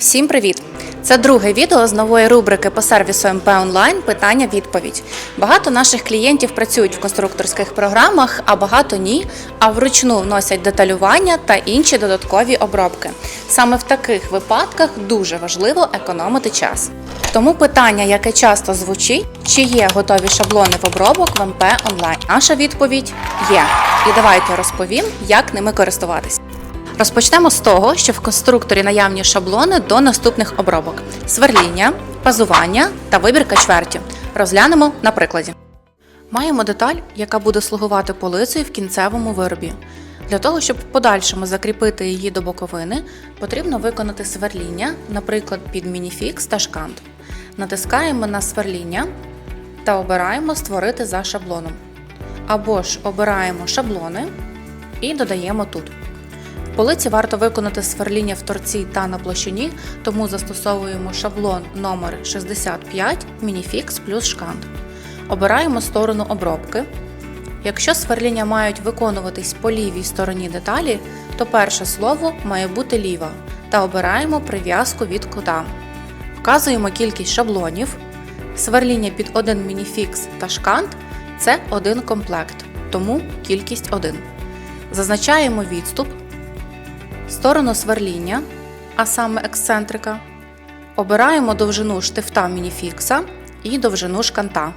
Всім привіт! Це друге відео з нової рубрики по сервісу МП Онлайн Питання-відповідь. Багато наших клієнтів працюють в конструкторських програмах, а багато ні, а вручну вносять деталювання та інші додаткові обробки. Саме в таких випадках дуже важливо економити час. Тому питання, яке часто звучить, чи є готові шаблони в обробок в МП Онлайн? Наша відповідь є. І давайте розповім, як ними користуватись. Розпочнемо з того, що в конструкторі наявні шаблони до наступних обробок: сверління, пазування та вибірка чверті. Розглянемо на прикладі. Маємо деталь, яка буде слугувати полицею в кінцевому виробі. Для того, щоб в подальшому закріпити її до боковини, потрібно виконати сверління, наприклад, під мініфікс та шкант. Натискаємо на сверління та обираємо Створити за шаблоном. Або ж обираємо шаблони і додаємо тут. Полиці варто виконати сверління в торці та на площині, тому застосовуємо шаблон номер 65 Мініфікс плюс шкант. Обираємо сторону обробки. Якщо сверління мають виконуватись по лівій стороні деталі, то перше слово має бути ліва та обираємо прив'язку від кута. Вказуємо кількість шаблонів. Сверління під один мініфікс та шкант це один комплект, тому кількість 1. Зазначаємо відступ сторону сверління, а саме ексцентрика, обираємо довжину штифта мініфікса і довжину шканта.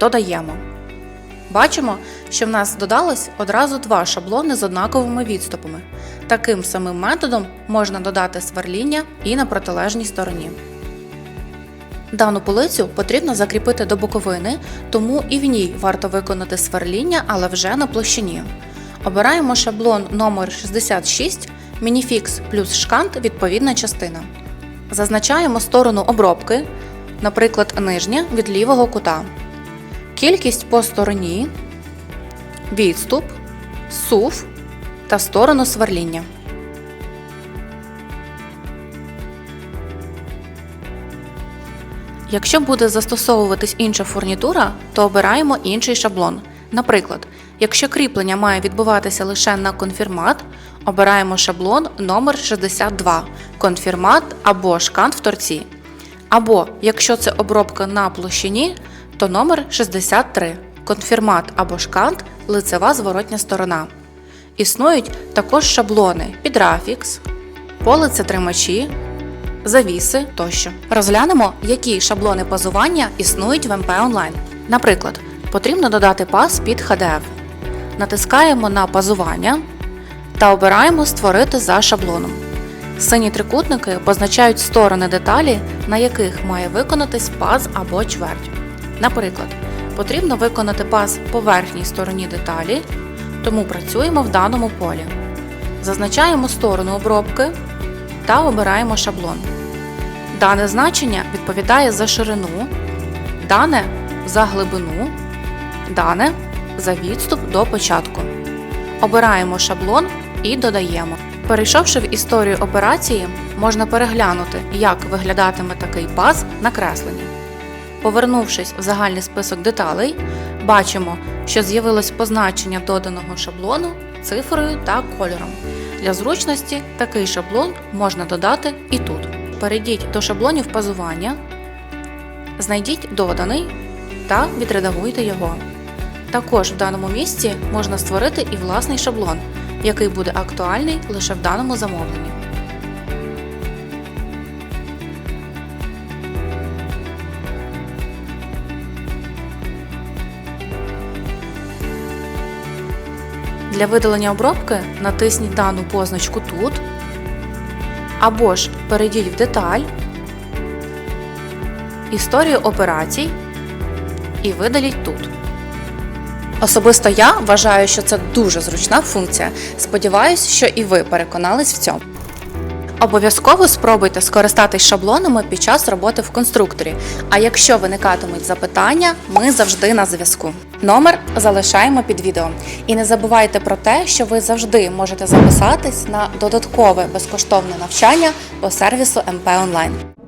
Додаємо. Бачимо, що в нас додалось одразу два шаблони з однаковими відступами. Таким самим методом можна додати сверління і на протилежній стороні. Дану полицю потрібно закріпити до боковини, тому і в ній варто виконати сверління, але вже на площині. Обираємо шаблон номер 66 Мініфікс плюс шкант відповідна частина. Зазначаємо сторону обробки, наприклад, нижня від лівого кута. Кількість по стороні, відступ, сув та сторону сверління. Якщо буде застосовуватись інша фурнітура, то обираємо інший шаблон. Наприклад, якщо кріплення має відбуватися лише на конфірмат, обираємо шаблон номер 62 конфірмат або шкант в торці. Або якщо це обробка на площині, то номер 63 конфірмат або шкант лицева зворотня сторона. Існують також шаблони під рафікс, полицетримачі, завіси тощо. Розглянемо, які шаблони пазування існують в МП онлайн. Наприклад, потрібно додати паз під HDF. Натискаємо на пазування та обираємо Створити за шаблоном. Сині трикутники позначають сторони деталі, на яких має виконатись паз або чверть. Наприклад, потрібно виконати паз по верхній стороні деталі, тому працюємо в даному полі. Зазначаємо сторону обробки та обираємо шаблон. Дане значення відповідає за ширину, дане за глибину, дане за відступ до початку. Обираємо шаблон і додаємо. Перейшовши в історію операції, можна переглянути, як виглядатиме такий паз на кресленні. Повернувшись в загальний список деталей, бачимо, що з'явилось позначення доданого шаблону цифрою та кольором. Для зручності такий шаблон можна додати і тут. Перейдіть до шаблонів пазування, знайдіть доданий та відредагуйте його. Також в даному місці можна створити і власний шаблон, який буде актуальний лише в даному замовленні. Для видалення обробки натисніть дану позначку тут, або ж перейдіть в деталь, історію операцій і видаліть тут. Особисто я вважаю, що це дуже зручна функція. Сподіваюсь, що і ви переконались в цьому. Обов'язково спробуйте скористатись шаблонами під час роботи в конструкторі. А якщо виникатимуть запитання, ми завжди на зв'язку. Номер залишаємо під відео. І не забувайте про те, що ви завжди можете записатись на додаткове безкоштовне навчання по сервісу МП Онлайн.